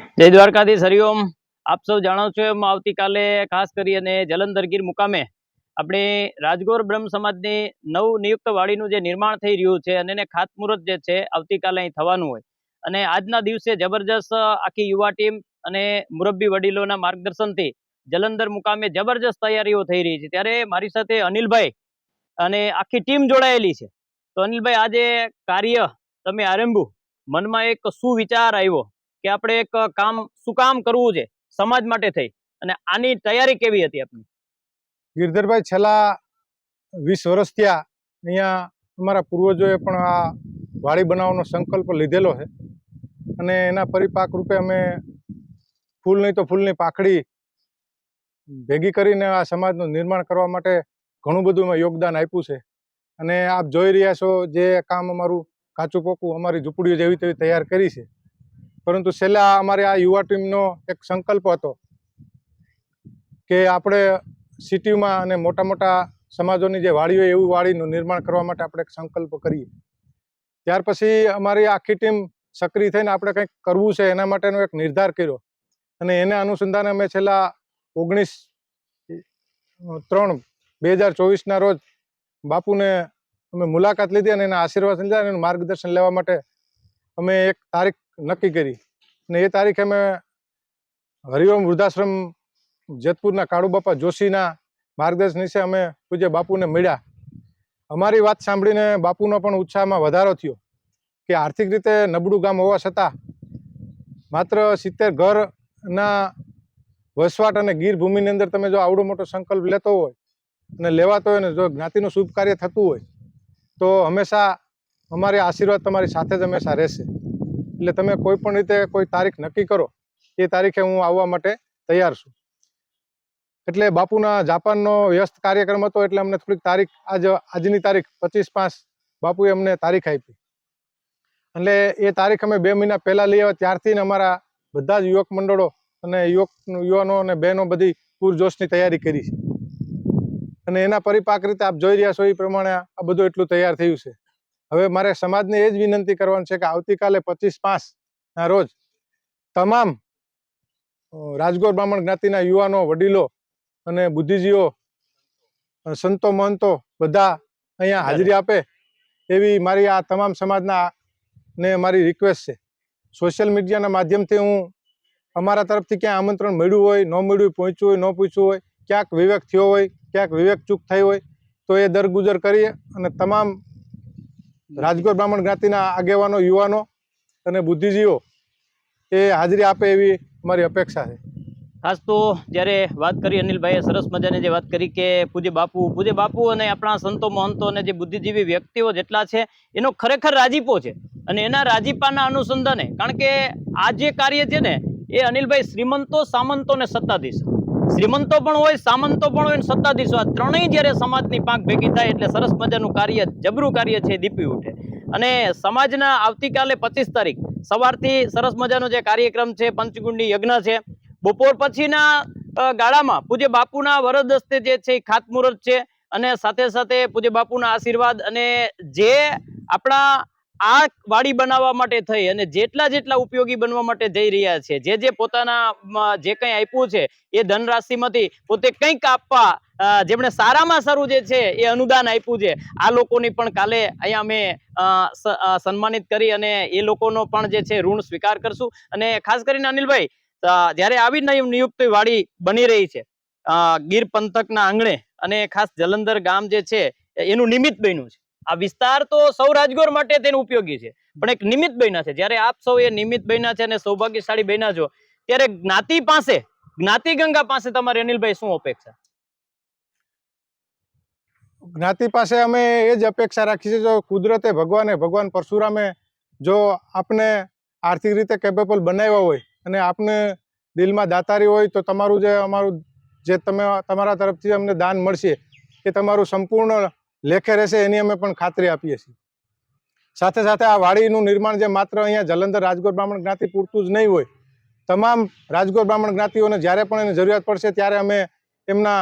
જય દ્વારકાધીશ હરિઓમ આપ સૌ જાણો છો એમ આવતીકાલે ખાસ કરી અને મુકામે આપણે રાજગોર બ્રહ્મ સમાજની નવ નિયુક્ત વાડીનું જે નિર્માણ થઈ રહ્યું છે અને એને ખાતમુહૂર્ત જે છે આવતીકાલે અહીં થવાનું હોય. અને આજના દિવસે જબરજસ્ત આખી યુવા ટીમ અને મુરબ્બી વડીલોના માર્ગદર્શનથી જલંધર મુકામે જબરજસ્ત તૈયારીઓ થઈ રહી છે. ત્યારે મારી સાથે અનિલભાઈ અને આખી ટીમ જોડાયેલી છે. તો અનિલભાઈ, આજે કાર્ય તમે આરંભ્યું મનમાં એક શું વિચાર આવ્યો. કે આપણે એક કામ, શું કામ કરવું છે સમાજ માટે થઈ અને આની તૈયારી કેવી હતી આપની? ગિરધરભાઈ, છેલ્લા વીસ વર્ષ થયા અહીંયા અમારા પૂર્વજોએ પણ આ વાડી બનાવવાનો સંકલ્પ લીધેલો છે અને એના પરિપાક રૂપે અમે ફૂલ નહીં તો ફૂલની પાખડી ભેગી કરીને આ સમાજનું નિર્માણ કરવા માટે ઘણું બધું એમાં યોગદાન આપ્યું છે. અને આપ જોઈ રહ્યા છો જે કામ અમારું કાચું પોકું અમારી ઝૂંપડીઓ જેવી તેવી તૈયાર કરી છે. પરંતુ છેલ્લા અમારે આ યુવા ટીમનો એક સંકલ્પ હતો કે આપણે સિટીમાં અને મોટા મોટા સમાજોની જે વાડીઓ એવું વાડીનું નિર્માણ કરવા માટે આપણે એક સંકલ્પ કરીએ. ત્યાર પછી અમારી આખી ટીમ સક્રિય થઈને આપણે કંઈક કરવું છે એના માટેનો એક નિર્ધાર કર્યો. અને એના અનુસંધાને અમે છેલ્લા ઓગણીસ ત્રણ, બે હજાર ચોવીસના રોજ બાપુને અમે મુલાકાત લીધી અને એના આશીર્વાદ લીધા અને માર્ગદર્શન લેવા માટે અમે એક તારીખ નક્કી કરી. અને એ તારીખે અમે હરિઓમ વૃદ્ધાશ્રમ જેતપુરના કાળુબાપા જોશીના માર્ગદર્શન નીચે અમે પૂજ્ય બાપુને મળ્યા. અમારી વાત સાંભળીને બાપુનો પણ ઉત્સાહમાં વધારો થયો કે આર્થિક રીતે નબળું ગામ હોવા છતાં માત્ર સિત્તેર ઘરના વસવાટ અને ગીર ભૂમિની અંદર તમે જો આવડો મોટો સંકલ્પ લેતો હોય અને લેવાતો હોય ને જો જ્ઞાતિનું શુભ કાર્ય થતું હોય, તો હંમેશા અમારી આશીર્વાદ તમારી સાથે જ હંમેશા રહેશે. એટલે તમે કોઈ પણ રીતે કોઈ તારીખ નક્કી કરો, એ તારીખે હું આવવા માટે તૈયાર છું. એટલે બાપુના જાપાનનો વ્યસ્ત કાર્યક્રમ હતો, એટલે અમને થોડીક તારીખ, આજ, આજની તારીખ પચીસ પાંચ બાપુએ અમને તારીખ આપી. એટલે એ તારીખ અમે બે મહિના પહેલાં લઈ આવ્યા, ત્યારથી અમારા બધા જ યુવક મંડળો અને યુવક, યુવાનો અને બહેનો બધી પૂરજોશની તૈયારી કરી છે. અને એના પરિપાક રીતે આપ જોઈ રહ્યા છો એ પ્રમાણે આ બધું એટલું તૈયાર થયું છે. હવે મારે સમાજને એ જ વિનંતી કરવાની છે કે આવતીકાલે પચીસ પાંચના રોજ તમામ રાજગોર બ્રાહ્મણ જ્ઞાતિના યુવાનો, વડીલો અને બુદ્ધિજીઓ સંતો, મહંતો બધા અહીંયા હાજરી આપે એવી મારી આ તમામ સમાજના ને મારી રિક્વેસ્ટ છે. સોશિયલ મીડિયાના માધ્યમથી હું અમારા તરફથી ક્યાંય આમંત્રણ મળ્યું હોય, ન મળ્યું, પહોંચ્યું હોય, ન પૂછ્યું હોય, ક્યાંક વિવેક થયો હોય, ક્યાંક વિવેક ચૂક થઈ હોય, તો એ દરગુજર કરીએ અને તમામ રાજગોર બ્રાહ્મણ જ્ઞાતિના આગેવાનો યુવાનો અને બુદ્ધિજીવો એ હાજરી આપે એવી અમારી અપેક્ષા છે. ખાસ તો જ્યારે વાત કરી અનિલભાઈએ સરસ મજાની જે વાત કરી કે પૂજ્ય બાપુ પૂજ્ય બાપુ અને આપણા સંતો મહંતો અને જે બુદ્ધિજીવી વ્યક્તિઓ જેટલા છે એનો ખરેખર રાજીપો છે. અને એના રાજીપાના અનુસંધાને કારણ કે આ જે કાર્ય છે ને એ અનિલભાઈ શ્રીમંતો સામંતો અને સત્તાધીશ. શ્રીમંતો પણ હોય, સામંતો પણ હોય સત્તાધીશો. આ ત્રણેય જ્યારે સમાજની પાંખ ભેગી થાય એટલે સરસ મજાનું કાર્ય, જબરું કાર્ય છે દીપી ઉઠે. અને સમાજના આવતીકાલે પચીસ તારીખ, સવારથી સરસ મજાનો જે કાર્યક્રમ છે પંચકુંડી યજ્ઞ છે. બપોર પછીના ગાળામાં પૂજ્ય બાપુના વરદ હસ્તે જે છે, એ ખાતમુહૂર્ત છે. અને સાથે સાથે પૂજ્ય બાપુના આશીર્વાદ અને જે આપણા આ વાડી બનાવવા માટે થઈ અને જેટલા જેટલા ઉપયોગી બનવા માટે જઈ રહ્યા છે, જે જે પોતાના જે કંઈ આપ્યું છે, એ ધનરાશિમાંથી પોતે કંઈક આપવા જેમણે સારામાં સારું જે છે, એ અનુદાન આપ્યું છે. આ લોકોની પણ કાલે અહીંયા અમે સન્માનિત કરી અને એ લોકોનો પણ જે છે ઋણ સ્વીકાર કરશું. અને ખાસ કરીને અનિલભાઈ જ્યારે આવી નિયુક્ત વાડી બની રહી છે ગીર પંથકના આંગણે અને ખાસ જલંધર ગામ જે છે, એનું નિમિત્ત બન્યું છે. આ વિસ્તાર તો સૌ રાજગોર માટે તેનું ઉપયોગી છે. પણ એક નિમિત્ત બન્યા છે. જ્યારે આપ સૌ એ નિમિત્ત બન્યા છે અને સૌભાગ્યશાળી બન્યા છો, ત્યારે જ્ઞાતિ પાસે, જ્ઞાતિ ગંગા પાસે તમારી અનિલભાઈ શું અપેક્ષા? જ્ઞાતિ પાસે અમે એ જ અપેક્ષા રાખીએ છીએ, જો કુદરતે ભગવાને, ભગવાન પરશુરામે જો આપને આર્થિક રીતે કેપેબલ બનાવ્યા હોય અને આપને દિલમાં દાતારી હોય, તો તમારું જે અમારું, જે તમે, તમારા તરફથી અમને દાન મળશે, એ તમારું સંપૂર્ણ લેખે રહેશે એની અમે પણ ખાતરી આપીએ છીએ. સાથે સાથે આ વાડીનું નિર્માણ જે માત્ર અહીંયા જલંધર રાજગોર બ્રાહ્મણ જ્ઞાતિ પૂરતું જ નહીં હોય, તમામ રાજગોર બ્રાહ્મણ જ્ઞાતિઓને જ્યારે પણ એની જરૂરિયાત પડશે ત્યારે અમે એમના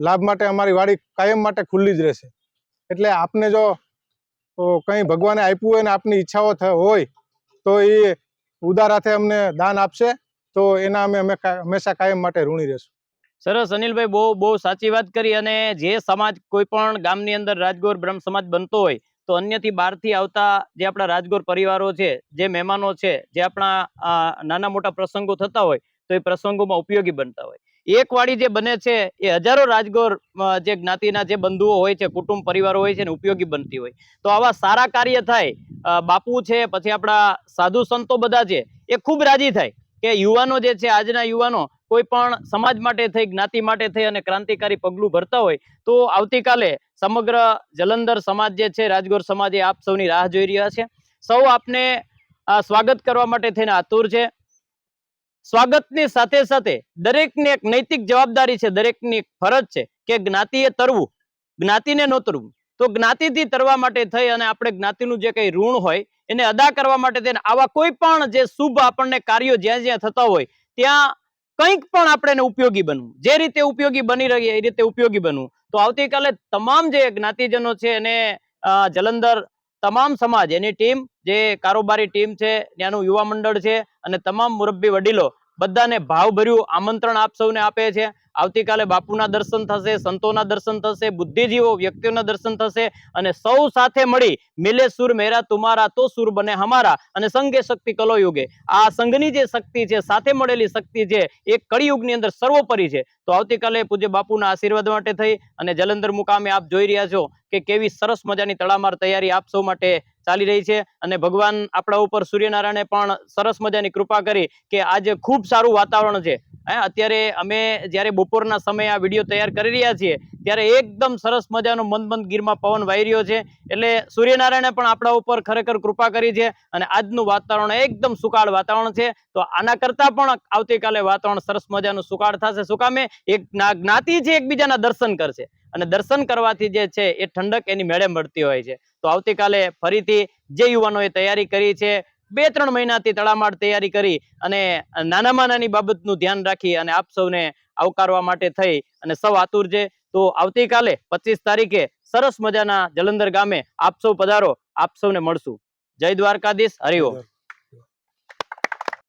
લાભ માટે અમારી વાડી કાયમ માટે ખુલ્લી જ રહેશે. એટલે આપને જો કંઈ ભગવાને આપ્યું હોય ને આપની ઈચ્છાઓ હોય, તો એ ઉદાર હાથે અમને દાન આપશે, તો એના અમે અમે હંમેશા કાયમ માટે ઋણી રહેશું. સરસ અનિલભાઈ, બહુ બહુ સાચી વાત કરી અને જે સમાજ કોઈ પણ ગામની અંદર રાજગોર બ્રહ્મ સમાજ બનતો હોય, તો અન્યથી બહારથી આવતા જે આપણા રાજગોર પરિવારો છે, જે મહેમાનો છે, જે આપણા નાના મોટા પ્રસંગો થતા હોય, તો એ પ્રસંગોમાં ઉપયોગી બનતા હોય. એક વાળી જે બને છે, એ હજારો રાજગોર જે જ્ઞાતિના જે બંધુઓ હોય છે, કુટુંબ પરિવારો હોય છે, ને ઉપયોગી બનતી હોય. તો આવા સારા કાર્ય થાય બાપુ છે, પછી આપણા સાધુ સંતો બધા છે, એ ખૂબ રાજી થાય કે યુવાનો જે છે, આજના યુવાનો કોઈ પણ સમાજ માટે થઈ, જ્ઞાતિ માટે થઈ અને ક્રાંતિકારી પગલું ભરતા હોય, તો આવતીકાલે સમગ્ર જલંધર સમાજ જે છે, રાજગોર સમાજ એ આપ સૌની રાહ જોઈ રહ્યા છે. સૌ આપને સ્વાગત કરવા માટે થઈને આતુર છે. સ્વાગતની સાથે સાથે દરેકની એક નૈતિક જવાબદારી છે, દરેકની એક ફરજ છે કે જ્ઞાતિએ તરવું, જ્ઞાતિને ન તરવું. તો જ્ઞાતિથી તરવા માટે થઈ અને આપણે જ્ઞાતિનું જે કંઈ ઋણ હોય, એને અદા કરવા માટે થઈને આવા કોઈ પણ જે શુભ આપણને કાર્યો જ્યાં જ્યાં થતા હોય, ત્યાં કંઈક પણ આપણે ઉપયોગી બનવું. જે રીતે ઉપયોગી બની રહી એ રીતે ઉપયોગી બનવું. તો આવતીકાલે તમામ જે જ્ઞાતિજનો છે એને જલંધર તમામ સમાજ, એની ટીમ, જે કારોબારી ટીમ છે, ત્યાંનું યુવા મંડળ છે, અને તમામ મુરબ્બી વડીલો બધાને ભાવભર્યું આમંત્રણ આપ સૌને આપે છે. આવતીકાલે બાપુના દર્શન થશે, સંતોના દર્શન થશે, બુદ્ધિજીવો, વ્યક્તિઓના દર્શન થશે અને સૌ સાથે મળી મિલે સુર મેરા તુમારા તો સુર બને હમારા અને સંઘે શક્તિ કલો યુગે આ સંઘની જે શક્તિ છે, સાથે મળેલી શક્તિ છે, એ કળિયુગની અંદર સર્વોપરી છે. તો આવતીકાલે પૂજ્ય બાપુના આશીર્વાદ માટે થઈ અને જલંધર મુકામે આપ જોઈ રહ્યા છો કે કેવી સરસ મજાની તડામાર તૈયારી આપ સૌ માટે ચાલી રહી છે અને ભગવાન આપણા ઉપર સૂર્યનારાયણે પણ સરસ મજાની કૃપા કરી કે આજે ખૂબ સારું વાતાવરણ છે. અત્યારે અમે જ્યારે બપોરના સમયે આ વીડિયો તૈયાર કરી રહ્યા છીએ, ત્યારે એકદમ સરસ મજાનો મંદ ગીરમાં પવન વાઈ રહ્યો છે. એટલે સૂર્યનારાયણે પણ આપણા ઉપર ખરેખર કૃપા કરી છે અને આજનું વાતાવરણ એકદમ સુકાળ વાતાવરણ છે. તો આના કરતાં પણ આવતીકાલે વાતાવરણ સરસ મજાનું સુકાળ થશે. શું કામે? એક જ્ઞા- જ્ઞાતિ છે, એકબીજાના દર્શન કરશે. અને દર્શન કરવાથી જે છે એ ઠંડક એની મેળે મળતી હોય છે. તો આવતીકાલે ફરીથી જે યુવાનોએ તૈયારી કરી છે, બે ત્રણ મહિનાથી તડામાર તૈયારી કરી અને નાનામાં નાની બાબતનું ધ્યાન રાખી અને આપ સૌને આવકારવા માટે થઈ અને સૌ આતુર છે. તો આવતીકાલે પચીસ તારીખે સરસ મજાના જલંધર ગામે આપ સૌ પધારો, આપ સૌને મળશું. જય દ્વારકાધીશ હરિઓમ